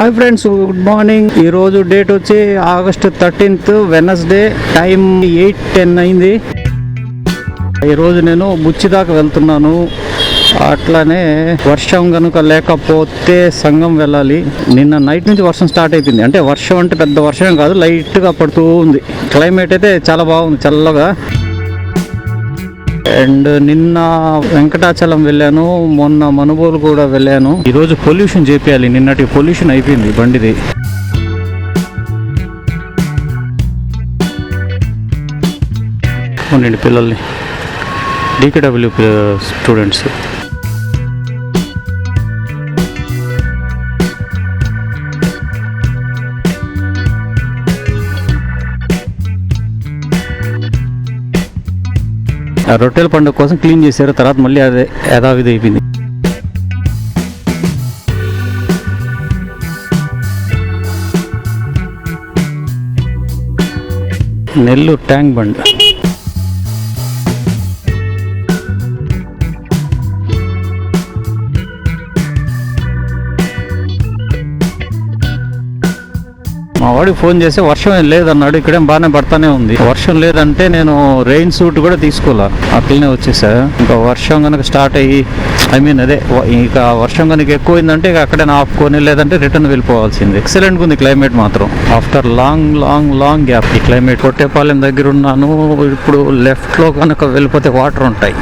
Hi friends good morning ఈ రోజు date వచ్చి August thirteenth Wednesday time eight ten అయింది. ఈరోజు నేను బుచ్చి దాకా వెళ్తున్నాను. అట్లానే వర్షం కనుక లేకపోతే సంఘం వెళ్ళాలి. నిన్న నైట్ నుంచి వర్షం స్టార్ట్ అయిపోయింది. అంటే వర్షం అంటే పెద్ద వర్షం కాదు లైట్గా పడుతూ ఉంది. క్లైమేట్ అయితే చాలా బాగుంది చల్లగా. అండ్ నిన్న వెంకటాచలం వెళ్ళాను. మొన్న మనుబోలు కూడా వెళ్ళాను. ఈరోజు పొల్యూషన్ చేపియాలి. నిన్నటి పొల్యూషన్ అయిపోయింది బండిది. ఉండండి పిల్లల్ని. డీకేడబ్ల్యూ స్టూడెంట్స్ రొట్టెల పండుగ కోసం క్లీన్ చేశారు తర్వాత మళ్ళీ అదే యథావిధి అయిపోయింది. Nellore tank bund. మా వాడికి ఫోన్ చేస్తే వర్షం ఏం లేదన్నాడు ఇక్కడేం బాగానే పడతానే ఉంది. వర్షం లేదంటే నేను రెయిన్ సూట్ కూడా తీసుకోవాలా అట్లనే వచ్చేసా. ఇంకా వర్షం కనుక స్టార్ట్ అయ్యి ఐ మీన్ అదే ఇక ఇంకా వర్షం కనుక ఎక్కువైందంటే ఇక అక్కడే ఆపుకొని లేదంటే రిటర్న్ వెళ్ళిపోవాల్సింది. ఎక్సలెంట్గా ఉంది క్లైమేట్ మాత్రం. After long long long gap ఈ క్లైమేట్ కొట్టేపాలెం దగ్గర ఉన్నాను ఇప్పుడు లెఫ్ట్లో కనుక వెళ్ళిపోతే వాటర్ ఉంటాయి.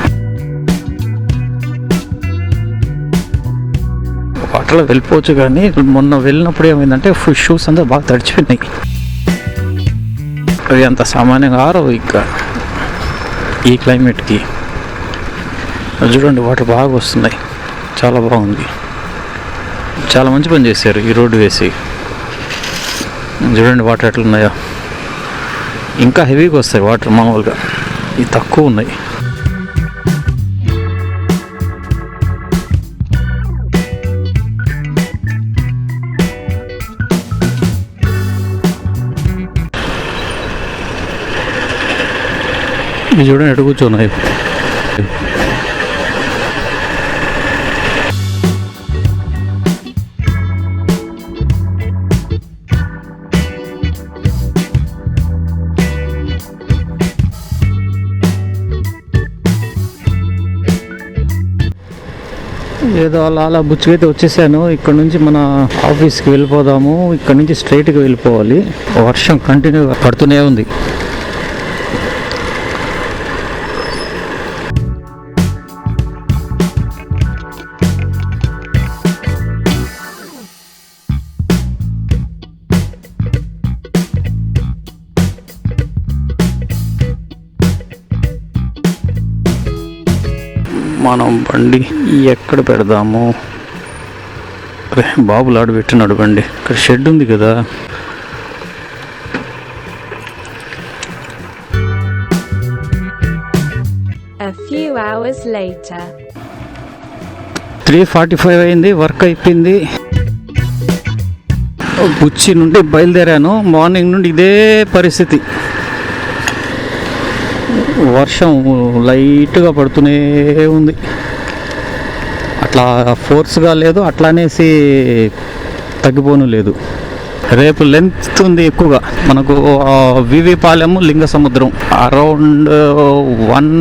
వాటర్లో వెళ్ళిపోవచ్చు కానీ మొన్న వెళ్ళినప్పుడు ఏమైందంటే ఫుల్ షూస్ అంతా బాగా తడిచిపోయినాయి. అవి అంత సామాన్యంగా ఆరవు ఇంకా. ఈ క్లైమేట్కి చూడండి వాటర్ బాగా వస్తున్నాయి. చాలా బాగుంది. చాలా మంచి పని చేశారు ఈ రోడ్డు వేసి. చూడండి వాటర్ ఎట్లున్నాయో. ఇంకా హెవీగా వస్తాయి వాటర్ మామూలుగా. ఇవి తక్కువ ఉన్నాయి. ఇవి చూడండి ఎటు కూర్చున్నాయి ఏదో అలా అలా బుచ్చుకైతే వచ్చేసాను. ఇక్కడ నుంచి మన ఆఫీస్కి వెళ్ళిపోదాము. ఇక్కడ నుంచి స్ట్రైట్గా వెళ్ళిపోవాలి. వర్షం కంటిన్యూగా పడుతూనే ఉంది. మనం బండి ఎక్కడ పెడదాము? అరే బాబులు ఆడు పెట్టినాడు బండి. ఇక్కడ షెడ్ ఉంది కదా. త్రీ ఫార్టీ ఫైవ్ అయింది వర్క్ అయిపోయింది. బుచ్చి నుండి బయలుదేరాను. మార్నింగ్ నుండి ఇదే పరిస్థితి. వర్షం లైట్గా పడుతూనే ఉంది. అట్లా ఫోర్స్గా లేదు అట్లా అనేసి తగ్గిపోను లేదు. రేపు లెంత్ ఉంది ఎక్కువగా. మనకు వివి పాలెము Lingasamudram around one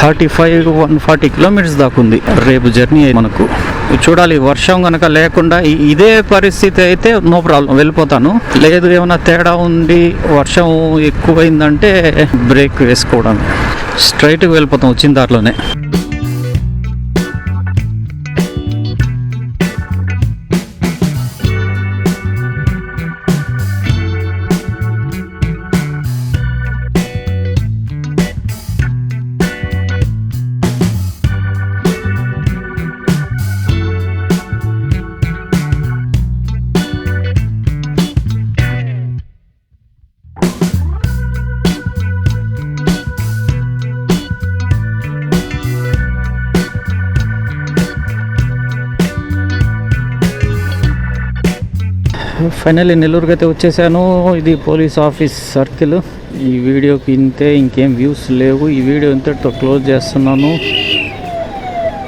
thirty five one forty kilometres దాకా ఉంది రేపు జర్నీ మనకు. చూడాలి వర్షం కనుక లేకుండా ఇదే పరిస్థితి అయితే నో ప్రాబ్లం వెళ్ళిపోతాను. లేదు ఏమైనా తేడా ఉండి వర్షం ఎక్కువైందంటే బ్రేక్ వేసుకోవడం స్ట్రైట్గా వెళ్ళిపోతాం వచ్చిన దారిలోనే. ఫైనల్లీ నెల్లూరుకి అయితే వచ్చేసాను. ఇది పోలీస్ ఆఫీస్ సర్కిల్. ఈ వీడియోకి ఇంతే ఇంకేం వ్యూస్ లేవు. ఈ వీడియో ఇంతటితో క్లోజ్ చేస్తున్నాను.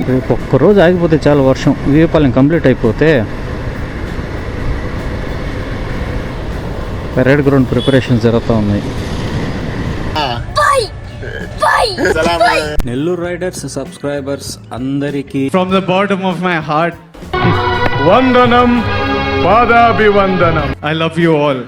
రేపు ఒక్కరోజు ఆగిపోతే చాలా వర్షం. వీపాలెం కంప్లీట్ అయిపోతే పెరేడ్ గ్రౌండ్ ప్రిపరేషన్స్ జరుగుతూ ఉన్నాయి. నెల్లూరు రైడర్స్ సబ్స్క్రైబర్స్ అందరికీ From the bottom of my heart, వందనం పాదాభివందనం ఐ లవ్ యూ ఆల్